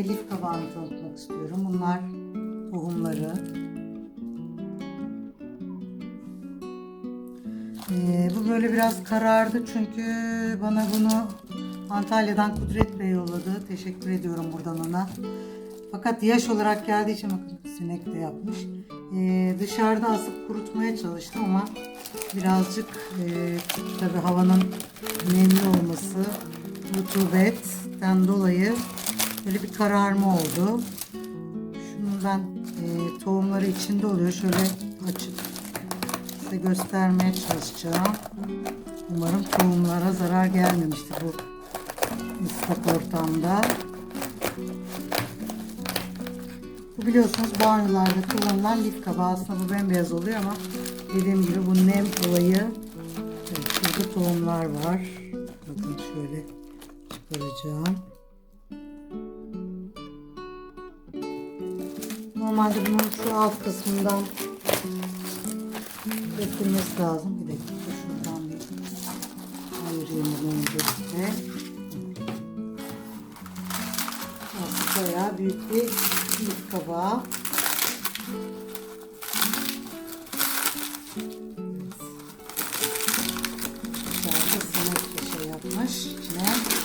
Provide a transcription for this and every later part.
ve lif kabağını tanıtmak istiyorum. Bunlar tohumları. Ee, bu böyle biraz karardı çünkü bana bunu Antalya'dan Kudret Bey yolladı. Teşekkür ediyorum buradan ona. Fakat yaş olarak geldiği için bakın sinek de yapmış. Ee, dışarıda asıp kurutmaya çalıştım ama birazcık e, tabi havanın nemli olması, rutubetten dolayı böyle bir kararma oldu. Şunun ben e, tohumları içinde oluyor. Şöyle açıp size göstermeye çalışacağım. Umarım tohumlara zarar gelmemiştir bu ıslak ortamda. Bu biliyorsunuz banyolarda kullanılan lif kabağı aslında bu bembeyaz oluyor ama dediğim gibi bu nem olayı evet, şurada tohumlar var. Bakın şöyle çıkaracağım. Normalde bunun şu alt kısmından dökülmesi lazım. Bir dakika şuradan bir ayırayım öncelikle. Burası bayağı büyük bir lif kabağı. Güzel sinek bir şey yapmış içine.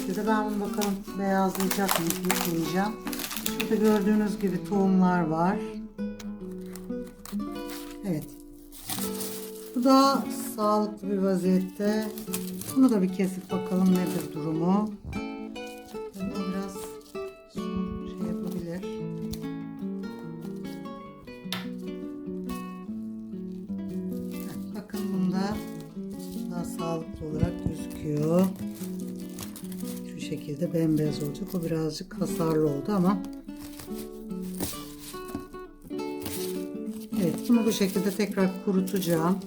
Şekilde ben bunu bakalım beyazlayacak mı yıkayacağım. Şurada gördüğünüz gibi tohumlar var. Evet. Bu da sağlıklı bir vaziyette. Bunu da bir kesip bakalım nedir durumu. Biraz şey yapabilir. Bakın bunda daha sağlıklı olarak gözüküyor. Şekilde bembeyaz olacak. O birazcık hasarlı oldu ama Evet bunu bu şekilde tekrar kurutacağım.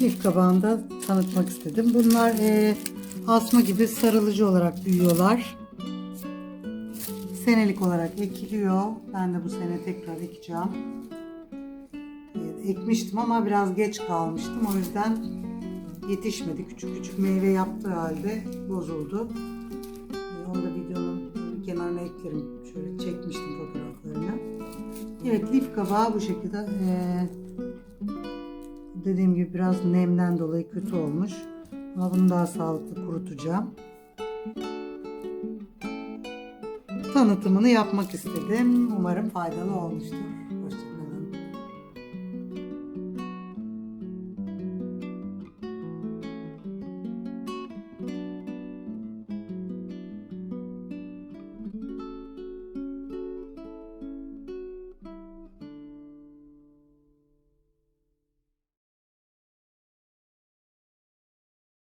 Lif kabağını da tanıtmak istedim. Bunlar e, asma gibi sarılıcı olarak büyüyorlar. Senelik olarak ekiliyor. Ben de bu sene tekrar ekeceğim. Ekmiştim ama biraz geç kalmıştım. O yüzden yetişmedi. Küçük küçük meyve yaptığı halde bozuldu. E, onu da videonun kenarına eklerim. Şöyle çekmiştim fotoğraflarını. Evet lif kabağı bu şekilde. E, dediğim gibi biraz nemden dolayı kötü olmuş. Ama bunu daha sağlıklı kurutacağım. Tanıtımını yapmak istedim. Umarım faydalı olmuştur.